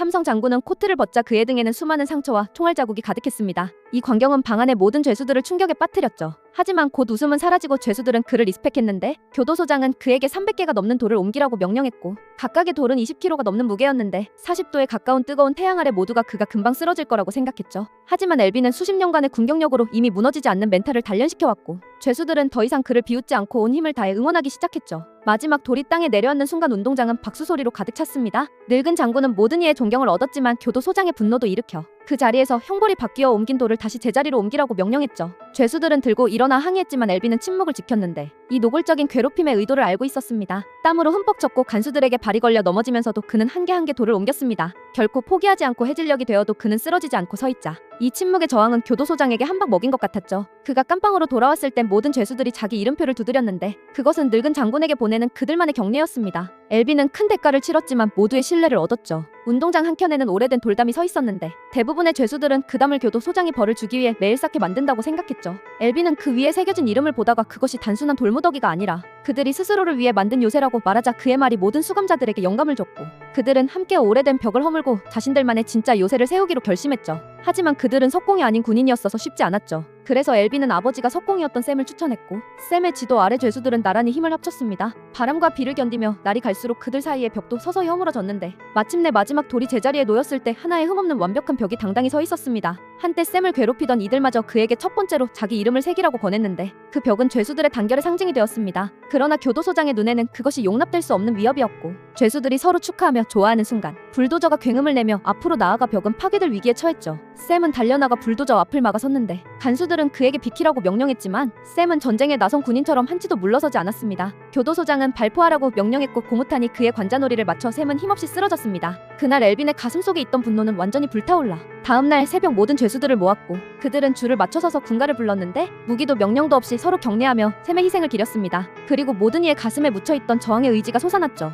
삼성 장군은 코트를 벗자 그의 등에는 수많은 상처와 총알 자국이 가득했습니다. 이 광경은 방 안의 모든 죄수들을 충격에 빠뜨렸죠. 하지만 곧 웃음은 사라지고 죄수들은 그를 리스펙했는데 교도소장은 그에게 300개가 넘는 돌을 옮기라고 명령했고 각각의 돌은 20kg가 넘는 무게였는데 40도에 가까운 뜨거운 태양 아래 모두가 그가 금방 쓰러질 거라고 생각했죠. 하지만 엘비는 수십 년간의 군경력으로 이미 무너지지 않는 멘탈을 단련시켜왔고 죄수들은 더 이상 그를 비웃지 않고 온 힘을 다해 응원하기 시작했죠. 마지막 돌이 땅에 내려앉는 순간 운동장은 박수 소리로 가득 찼습니다. 늙은 장군은 모든 이의 존경을 얻었지만 교도소장의 분노도 일으켜 그 자리에서 형벌이 바뀌어 옮긴 돌을 다시 제자리로 옮기라고 명령했죠. 죄수들은 들고 일어나 항의했지만 엘비는 침묵을 지켰는데 이 노골적인 괴롭힘의 의도를 알고 있었습니다. 땀으로 흠뻑 젖고 간수들에게 발이 걸려 넘어지면서도 그는 한 개 한 개 돌을 옮겼습니다. 결코 포기하지 않고 해질녘이 되어도 그는 쓰러지지 않고 서 있자. 이 침묵의 저항은 교도소장에게 한 방 먹인 것 같았죠. 그가 깜빵으로 돌아왔을 땐 모든 죄수들이 자기 이름표를 두드렸는데 그것은 늙은 장군에게 보내는 그들만의 격려였습니다. 엘비는 큰 대가를 치렀지만 모두의 신뢰를 얻었죠. 운동장 한켠에는 오래된 돌담이 서 있었는데 대부분의 죄수들은 그 담을 교도소장이 벌을 주기 위해 매일 쌓게 만든다고 생각했죠. 엘비는 그 위에 새겨진 이름을 보다가 그것이 단순한 돌무더기가 아니라 그들이 스스로를 위해 만든 요새라고 말하자 그의 말이 모든 수감자들에게 영감을 줬고 그들은 함께 오래된 벽을 허물고 자신들만의 진짜 요새를 세우기로 결심했죠. 하지만 그들은 석공이 아닌 군인이었어서 쉽지 않았죠. 그래서 엘비는 아버지가 석공이었던 샘을 추천했고 샘의 지도 아래 죄수들은 나란히 힘을 합쳤습니다. 바람과 비를 견디며 날이 갈수록 그들 사이의 벽도 서서히 허물어졌는데 마침내 마지막 돌이 제자리에 놓였을 때 하나의 흠없는 완벽한 벽이 당당히 서 있었습니다. 한때 샘을 괴롭히던 이들마저 그에게 첫 번째로 자기 이름을 새기라고 권했는데 그 벽은 죄수들의 단결의 상징이 되었습니다. 그러나 교도소장의 눈에는 그것이 용납될 수 없는 위협이었고 죄수들이 서로 축하하며 좋아하는 순간 불도저가 굉음을 내며 앞으로 나아가 벽은 파괴될 위기에 처했죠. 샘은 달려나가 불도저 앞을 막아섰는데 간수들은 그에게 비키라고 명령했지만 샘은 전쟁에 나선 군인처럼 한치도 물러서지 않았습니다. 교도소장은 발포하라고 명령했고 고무탄이 그의 관자놀이를 맞춰 샘은 힘없이 쓰러졌습니다. 그날 엘빈의 가슴 속에 있던 분노는 완전히 불타올라 다음날 새벽 모든 죄수들을 모았고 그들은 줄을 맞춰 서서 군가를 불렀는데 무기도 명령도 없이 서로 격려하며 샘의 희생을 기렸습니다. 그리고 모든 이의 가슴에 묻혀있던 저항의 의지가 솟아났죠.